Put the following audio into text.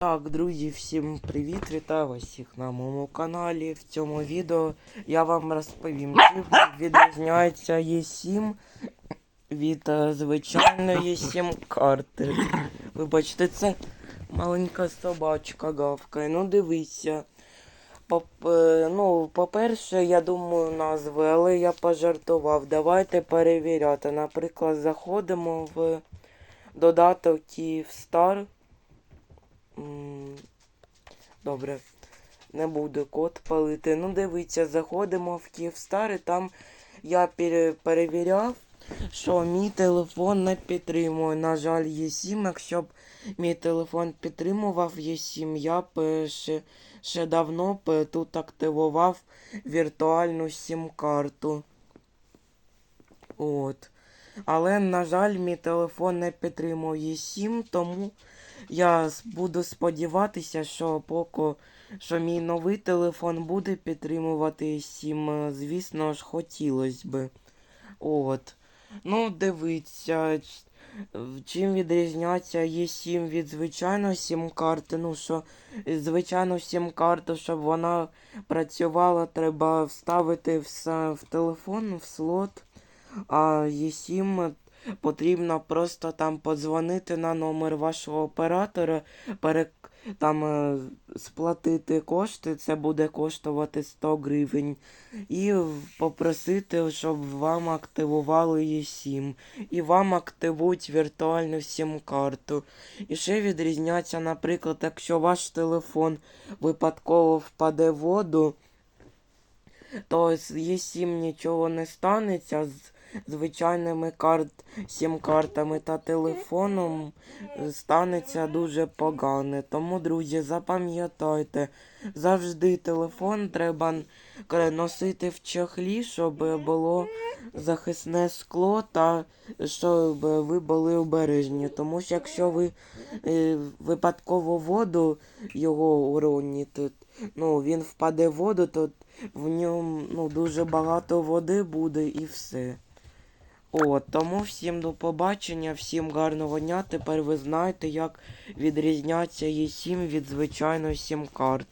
Так, друзі, всім привіт! Вітаю вас всіх на моєму каналі. В цьому відео я вам розповім, чим відрізняється Е7 від е, звичайної сім карти. Вибачте, це маленька собачка гавкає. Ну дивися. Поп- е, ну, по-перше, я думаю, назви, але я пожартував. Давайте перевіряти. Наприклад, заходимо в додаток Kyivstar. М, Добре. Не буду код палити. Ну, дивіться, заходимо в Київстар і там я перевіряв, що мій телефон не підтримує. На жаль, Є7. Якщо б мій телефон підтримував Є7, я б ще, ще давно б тут активував віртуальну сім-карту. От. Але, на жаль, мій телефон не підтримує Є7, тому я буду сподіватися, що поки що мій новий телефон буде підтримувати Є7, звісно ж, хотілося би. От. Ну, дивіться, чим відрізняється Є7 від звичайної сім-карти. Ну, що е, звичайну сім-карту, щоб вона працювала, треба вставити все в телефон, в слот. А Є7 потрібно просто там подзвонити на номер вашого оператора, пере... там е, сплатити кошти, це буде коштувати 100 гривень, і попросити, щоб вам активували Є7. І вам активують віртуальну сім-карту. І ще відрізняться, наприклад, якщо ваш телефон випадково впаде в воду, то з Є7 нічого не станеться з звичайними карт, сім-картами та телефоном станеться дуже погане. Тому, друзі, запам'ятайте, завжди телефон треба носити в чохлі, щоб було захисне скло та щоб ви були обережні. Тому що якщо ви е, випадково воду його уроніте, ну, він впаде в воду, то в ньому ну, дуже багато води буде і все. От, тому всім до побачення, всім гарного дня. Тепер ви знаєте, як відрізняться Є7 від звичайної сім-карти.